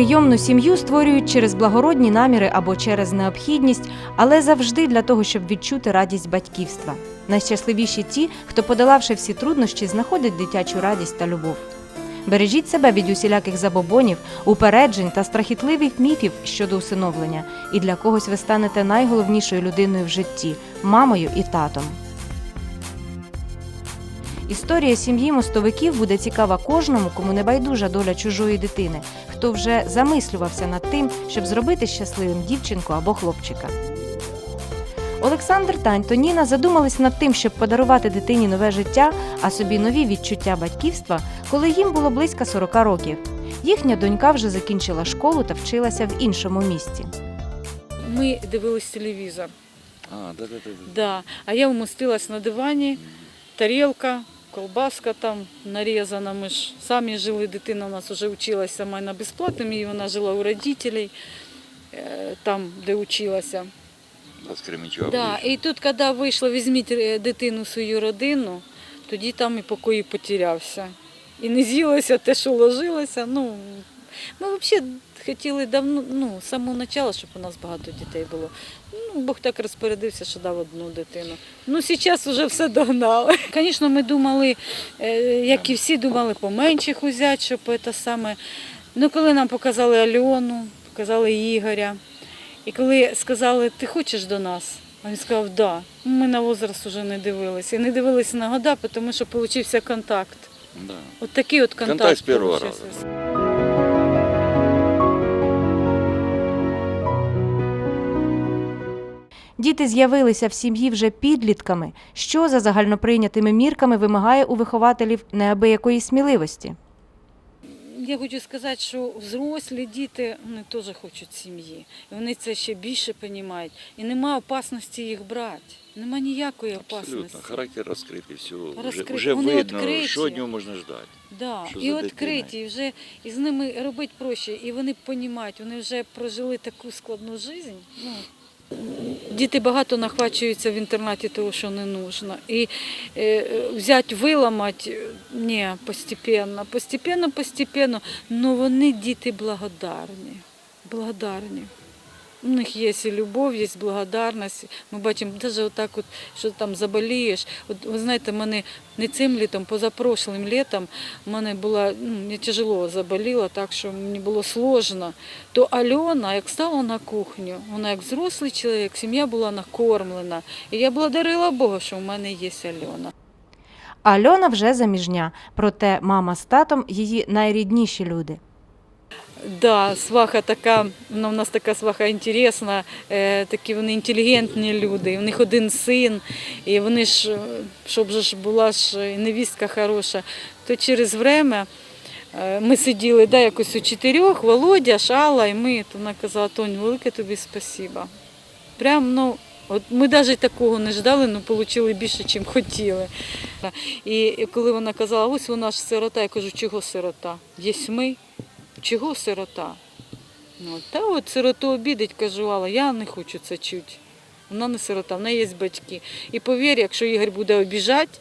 Прийомну сім'ю створюють через благородні наміри або через необхідність, але завжди для того, щоб відчути радість батьківства. Найщасливіші ті, хто, подолавши всі труднощі, знаходить дитячу радість та любов. Бережіть себе від усіляких забобонів, упереджень та страхітливих міфів щодо усиновлення, і для когось ви станете найголовнішою людиною в житті мамою і татом. Історія сім'ї мостовиків буде цікава кожному, кому не байдужа доля чужої дитини, хто вже замислювався над тим, щоб зробити щасливим дівчинку або хлопчика. Олександр та Антоніна задумались над тим, щоб подарувати дитині нове життя, а собі нові відчуття батьківства, коли їм було близько 40 років. Їхня донька вже закінчила школу та вчилася в іншому місті. Ми дивились телевізор. А, да, да, да. Да. А я вмостилась на дивані, тарілка, колбаска там нарізана. Ми ж самі жили, дитина у нас вже вчилася майна безплатним, і вона жила у родителей, е, там, де училася. Да. І тут, коли вийшла, візьміть е, дитину свою родину, тоді там і покої потерявся. І не з'їлося те, що ложилося. Ну, ми взагалі хотіли давно, ну, з самого початку, щоб у нас багато дітей було. Ну, Бог так розпорядився, що дав одну дитину. Ну, зараз вже все догнали. Звісно, ми думали, е, як і всі думали, поменших взяти, щоб це саме. Ну, коли нам показали Альону, показали Ігоря, і коли сказали, ти хочеш до нас? А він сказав, да. Ми на возраст вже не дивилися. І не дивилися на года, тому що получився контакт. Да. От такий от контакт. Контакт з першого получився. Діти з'явилися в сім'ї вже підлітками, що за загальноприйнятими мірками вимагає у вихователів неабиякої сміливості. Я хочу сказати, що взрослі діти вони теж хочуть сім'ї. І вони це ще більше розуміють. І немає опасності їх брати. Нема ніякої опасності. Абсолютно. Характер розкритий, все. Вже, вже Вони видно, відкриті. що від нього можна ждати. Да. Що І відкриті, і вже і з ними робити проще. І вони розуміють, вони вже прожили таку складну життя. Ну, Діти багато нахвачуються в інтернаті того, що не нужно. І е, взяти, виламати, ні, постепенно, постепенно, постепенно. але вони діти благодарні. Благодарні. У них є і любов, є благодарність. Ми бачимо, навіть отак, от, що там заболієш. От, ви знаєте, мене не цим літом, позапрошлим літом мене була, ну, я тяжело заболіла, так що мені було сложно. То Альона, як стала на кухню, вона як взрослий чоловік, сім'я була накормлена. І я благодарила Бога, що в мене є Альона. Альона вже заміжня, проте мама з татом її найрідніші люди. Да, сваха така, вона в нас така сваха інтересна, е, такі вони інтелігентні люди. У них один син, і вони ж, е, щоб ж була ж невістка хороша, то через время е, ми сиділи да, якось у чотирьох, Володя, Шала, і ми, то вона казала, Тонь, велике тобі спасіба. Прям, ну, от ми навіть такого не ждали, але отримали більше, ніж хотіли. І коли вона казала, ось вона ж сирота, я кажу, чого сирота? Є ми. Чого сирота? Ну, та от сироту обідать, кажу, Алла, я не хочу це чути. Вона не сирота, в неї є батьки. І повір, якщо Ігор буде обіжати,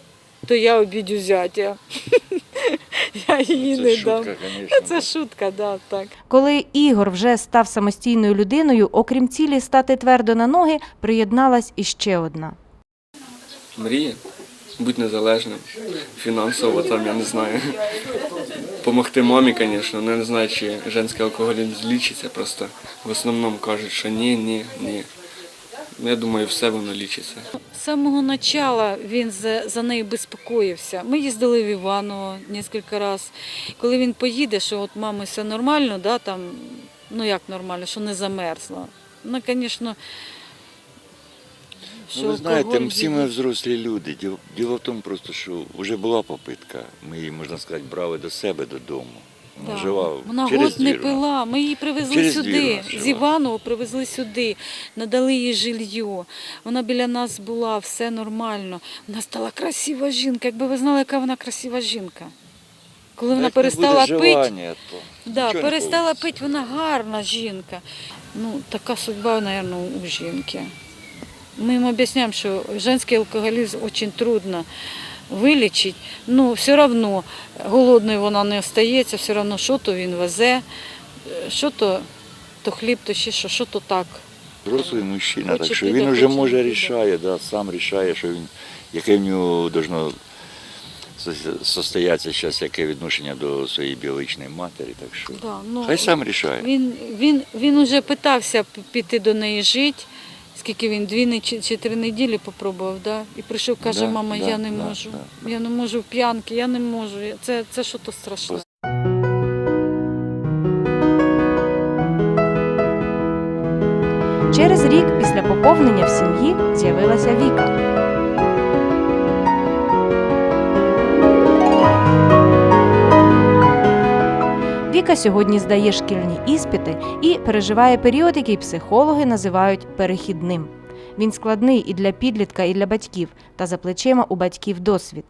то я обідю зятя. Я її Це не шутка, дам. звісно. Це шутка, да, так. Коли Ігор вже став самостійною людиною, окрім цілі стати твердо на ноги, приєдналась іще одна. Мрії, бути незалежним, фінансово там, я не знаю. Помогти мамі, звісно, не знаю, чи женський алкоголізм злічиться, просто в основному кажуть, що ні, ні, ні. Я думаю, все воно лічиться. З самого початку він за, за нею безпокоївся. Ми їздили в Іваново кілька разів. Коли він поїде, що от мами все нормально, да, там, ну як нормально, що не замерзла. Ну, звісно, що Ну, ви знаєте, всі ми взрослі люди. Діло, в тому просто, що вже була попитка. Ми її, можна сказати, брали до себе додому. Вона жила Вона через год не двір. пила. Ми її привезли Через сюди. З Іванова привезли сюди, надали їй жилье. Вона біля нас була, все нормально. Вона стала красива жінка. Якби ви знали, яка вона красива жінка. Коли вона Як перестала пити, да, перестала пити, вона гарна жінка. Ну, така судьба, мабуть, у жінки. Ми їм об'ясняємо, що женський алкоголізм дуже трудно вилічити. Ну, все одно голодною вона не остається, все одно що то він везе. що то, то хліб, то ще що, що то так. Взрослий мужчина, так що він вже може рішає, да, сам рішає, що він, яке в нього должно сос- состоятися зараз, яке відношення до своєї біологічної матері. Так що Да, ну, хай сам рішає. Він, він, він уже питався піти до неї жити. Скільки він дві чи, чи три неділі попробував, да? і прийшов, каже, Да, мама, да, я не да, можу. да, Я не можу в п'янки, я не можу. Це, це що то страшне. Через рік після поповнення в сім'ї з'явилася Віка. Віка сьогодні здає шкільні іспити і переживає період, який психологи називають перехідним. Він складний і для підлітка, і для батьків, та за плечима у батьків досвід.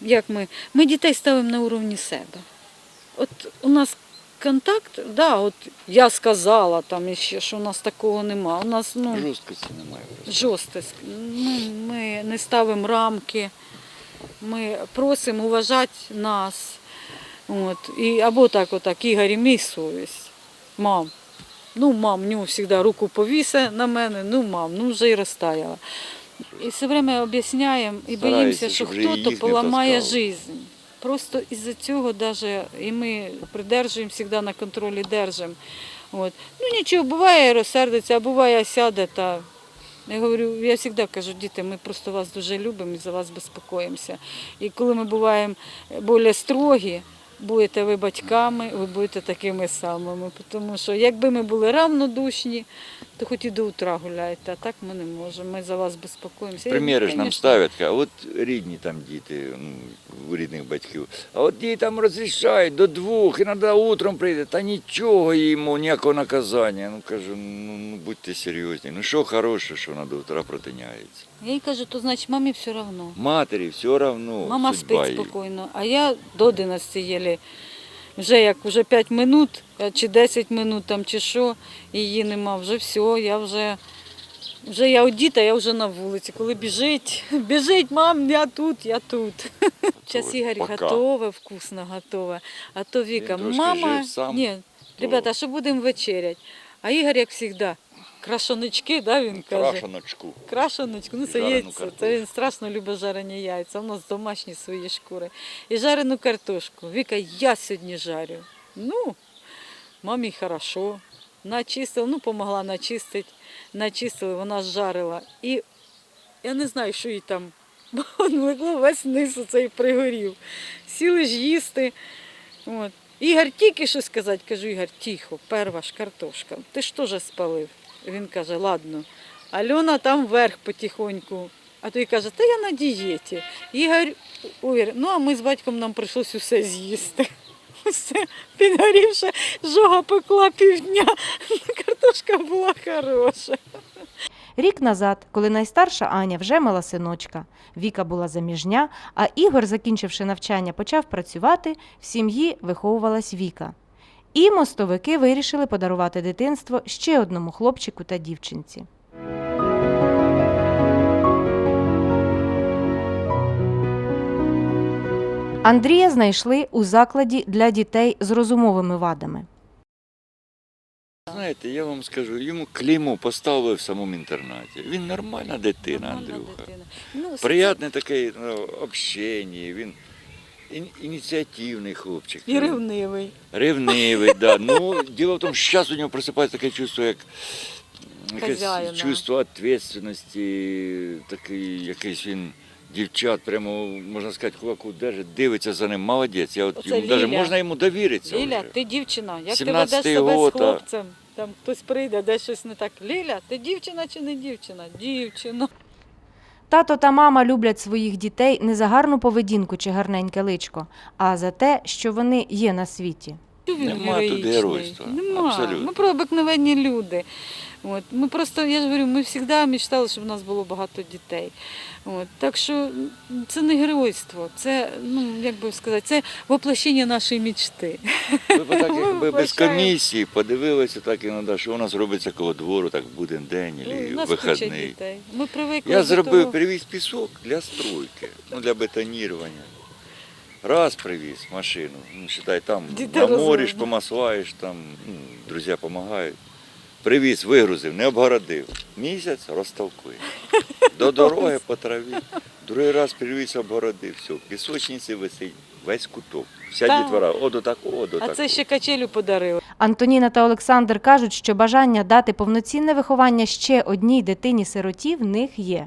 Як ми? Ми дітей ставимо на уровні себе. От у нас контакт, да, от я сказала там іще, що у нас такого нема. У нас ну, Жорсткості немає. жорстокість. Ми, ми не ставимо рамки, ми просимо уважати нас. От. І, або так, отак, Ігор, мій совість. Мам, ну мам, нього завжди руку повісе на мене, ну мам, ну вже й розтаяла. І все время об'ясняємо і боїмося, що хтось поламає життя. Просто із-за цього даже і ми придержуємо завжди на контролі держимо. От. Ну нічого, буває розсердиться, а буває сяде та. Я говорю, я завжди кажу, діти, ми просто вас дуже любимо і за вас безпокоїмося. І коли ми буваємо більш строгі, будете ви батьками, ви будете такими самими. Тому що якби ми були равнодушні, то хоч і до утра гуляйте, а так ми не можемо. Ми за вас безпокоїмося. Приміри ж нам ставлять, а от рідні там діти, ну, рідних батьків, а от діти там розрішають до двох, іноді утром прийде, та нічого йому, ніякого наказання. Ну кажу, ну, ну будьте серйозні. Ну що хороше, що вона до утра протиняється. Я їй кажу, то значить мамі все одно. Матері все одно. Мама судьба спить її. спокійно, а я до 11 єлі. Вже як вже 5 минут чи 10 минут там, чи що, її нема, вже все, я вже, вже я одіта, я вже на вулиці. Коли біжить, біжить, мам, я тут, я тут. Час Ігор Пока. готове, вкусно готове. А то Віка, трошки мама, жив сам, ні, ребята, що будемо вечерять? А Ігор, як завжди, крашонички, да, він каже. Крашеночку. Крашеночку, ну це Жарену яйця. картошку. Це він страшно любить жарені яйця. У нас домашні свої шкури. І жарену картошку. Віка, я сьогодні жарю. Ну, мамі хорошо. Начистила, ну, помогла начистити. Начистили, вона жарила. І я не знаю, що їй там. Бо легло весь низ цей пригорів. Сіли ж їсти. От. Ігор тільки що сказати, кажу, Ігор, тихо, перва ж картошка. Ти ж теж спалив. Він каже, ладно. Альона там вверх потихоньку. А той каже, та я на дієті. Ігор, ой, ну а ми з батьком нам прийшлось усе з'їсти. Все підгорівше, жога пекла півдня. Картошка була хороша. Рік назад, коли найстарша Аня вже мала синочка, Віка була заміжня, а Ігор, закінчивши навчання, почав працювати, в сім'ї виховувалась Віка. І мостовики вирішили подарувати дитинство ще одному хлопчику та дівчинці. Андрія знайшли у закладі для дітей з розумовими вадами. Знаєте, я вам скажу, йому клеймо поставили в самому інтернаті. Він нормальна дитина, Андрюха. Ну, Приятне таке ну, общення, він ін- ініціативний хлопчик. І ревнивий. Ревнивий, да. Ну, діло в тому, що зараз у нього просипається таке чувство, як якесь чувство відповідальності, такий якийсь він. Дівчат, прямо можна сказати, кулаку держить, дивиться за ним, молодець. Я от йому даже можна йому довіритися. Ліля, вже. ти дівчина. Як ти ведеш себе з хлопцем? Там хтось прийде, де щось не так. Ліля, ти дівчина чи не дівчина? Дівчина. Тато та мама люблять своїх дітей не за гарну поведінку чи гарненьке личко, а за те, що вони є на світі. Він Нема тут геройства, Нема. абсолютно. Ми про обикновенні люди. От. Ми просто, я ж говорю, ми завжди мечтали, щоб у нас було багато дітей. От. Так що це не геройство, це, ну, як би сказати, це воплощення нашої мечти. Ви б так якби без комісії подивилися так іноді, що у нас робиться коло двору, так буден день або нас куча вихідний. дітей. Ми привикли Я до зробив, того. привіз пісок для стройки, ну для бетонірування. Раз привіз машину, ну, считай, там Дітей намориш, помасуєш, там ну, друзі допомагають. Привіз, вигрузив, не обгородив. Місяць розтолкує. До дороги по траві. Другий раз привіз, обгородив, все. В пісочниці висить весь куток. Вся Так. дітвора, о до такого, о до А такого. це ще качелю подарили. Антоніна та Олександр кажуть, що бажання дати повноцінне виховання ще одній дитині-сироті в них є,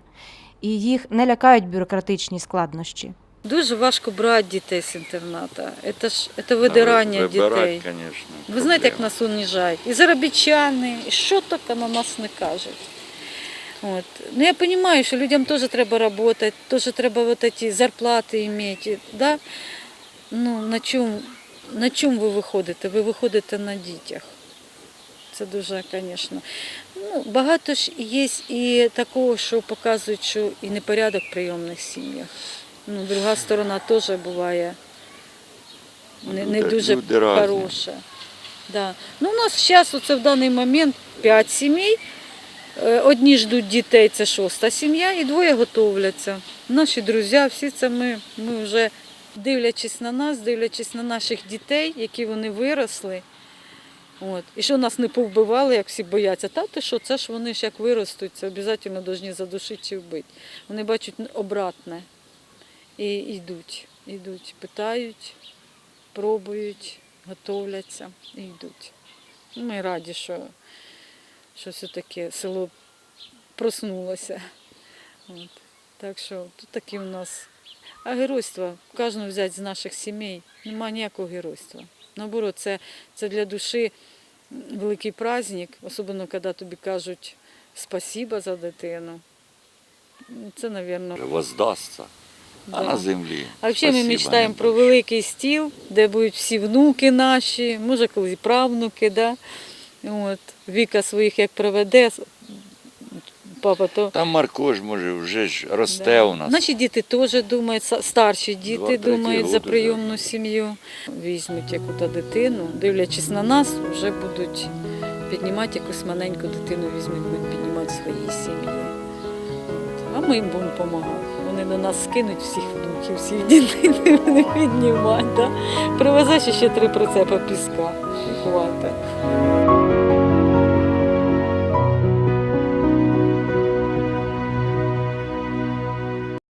і їх не лякають бюрократичні складнощі. Дуже важко брати дітей з інтерната. Це ж це видирання Вибирать, дітей. конечно, Ви знаєте, як нас уніжають? І заробітчани, і що таке на нас не кажуть. От. Ну я розумію, що людям теж треба працювати, теж треба вот ці зарплати мати. Да? Ну, на чому на чому ви виходите? Ви виходите на дітях. Це дуже, звісно. Ну, багато ж є і такого, що показують, що і непорядок в прийомних сім'ях. Ну, друга сторона теж буває не, не дуже люди хороша. Да. Ну, у нас зараз оце в даний момент 5 сімей. Е, Одні ждуть дітей, це шоста сім'я, і двоє готовляться. Наші друзі, всі це ми, ми вже дивлячись на нас, дивлячись на наших дітей, які вони виросли. От. І що нас не повбивали, як всі бояться. Та ти що, це ж вони ж як виростуть, це обов'язково повинні задушити чи вбити. Вони бачать обратне і йдуть. Йдуть, питають, пробують, готовляться і йдуть. Ми раді, що, що все-таки село проснулося. От. Так що тут такі у нас. А геройства, кожного взяти з наших сімей, немає ніякого геройства. Наоборот, це, це для душі великий праздник, особливо коли тобі кажуть спасіба за дитину. Це, мабуть, Воздасться. А Да. на землі. А взагалі ми мечтаємо про великий стіл, де будуть всі внуки наші, може колись правнуки, да? От, Віка своїх як проведе, папа то. Там Марко ж може вже ж росте Да. у нас. Наші діти теж думають, старші діти Два-третій думають за прийомну сім'ю. Візьмуть яку-то дитину, дивлячись на нас, вже будуть піднімати якусь маленьку дитину, візьмуть, будуть піднімати свої сім'ї. А ми їм будемо допомагати. Вони до нас скинуть всіх внуків, всіх дітей не піднімати. Да? Привезеш ще три прицепи піска. Хватить.